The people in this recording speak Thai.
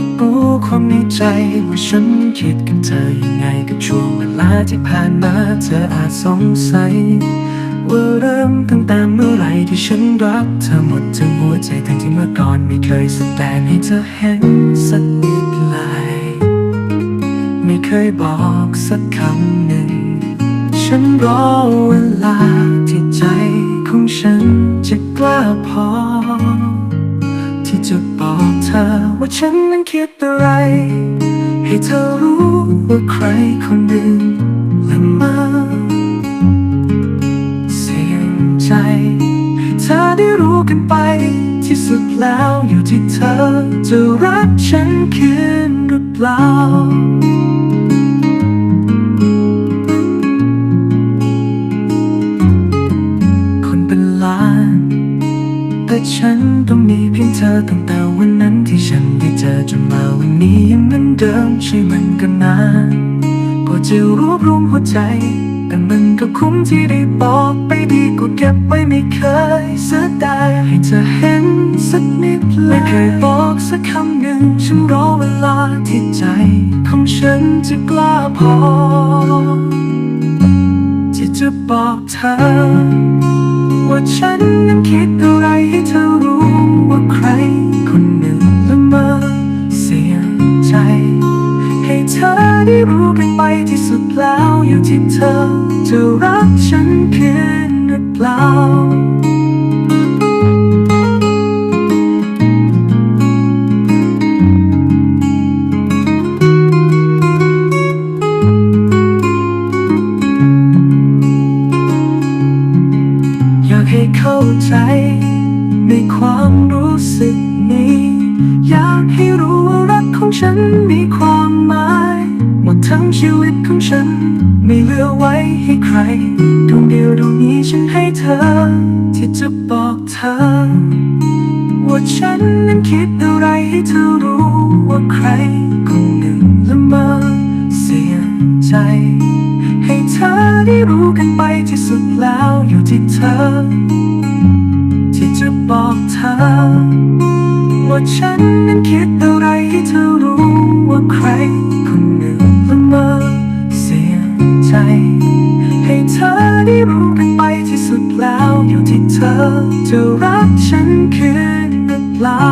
รับรู้ความในใจว่าฉันคิดกับเธอยังไงกับช่วงเวลาที่ผ่านมาเธออาจสงสัยว่าเริ่มตั้งแต่เมื่อไหรที่ฉันรักเธอหมดทั้งหัวใจทั้งที่เมื่อก่อนไม่เคยแสดงให้เธอเห็นสักนิดเลยไม่เคยบอกสักคำหนึ่ง ฉันรอเวลาที่ใจของฉันจะกล้าพอ จะบอกเธอว่าฉันนั้นคิดอะไร ให้เธอรู้ว่าใครคนหนึ่งละเมอเสียงใจให้เธอได้รู้กันไป ที่สุดแล้วอยู่ที่เธอ จะรักฉันคืนหรือเปล่า ฉันต้องมีเพียงเธอตั้งแต่วันนั้นที่ฉันได้เจอจนมาวันนี้ยังเหมือนเดิมใช่มันก็นานกว่าจะรวบรวมหัวใจ แต่มันก็คุ้มที่ได้บอกไปดีกว่าเก็บไว้ไม่เคยเสียดายให้เธอเห็นสักนิดเลยไม่เคยบอกสักคำหนึ่งฉันรอเวลาที่ใจของฉันจะกล้าพอ ที่จะบอกเธอ ว่าฉันนั้นคิดอะไรให้เธอรู้ว่าใครคนหนึ่งละเมอเสียใจ ให้เธอได้รู้กันไปที่สุดแล้วอยู่ที่เธอ จะรักฉันเพียงหรือเปล่า ให้เข้าใจ ในความรู้สึกนี้ อยากให้รู้ว่ารักของฉันมีความหมาย หมดทั้งชีวิตของฉัน ไม่เหลือไว้ให้ใครดวงเดียวดวงนี้ฉันให้เธอ ที่จะบอกเธอ ว่าฉันนั้นคิดอะไรให้เธอรู้ว่าใครค แล้วอยู่ที่เธอ ที่จะบอกเธอ ว่าฉันนั้นคิดอะไรให้เธอรู้ว่าใครคนหนึ่งละเมอเสียใจ ให้เธอได้รู้กันไปที่สุดแล้วอยู่ที่เธอจะรักฉันคืนหรือเปล่า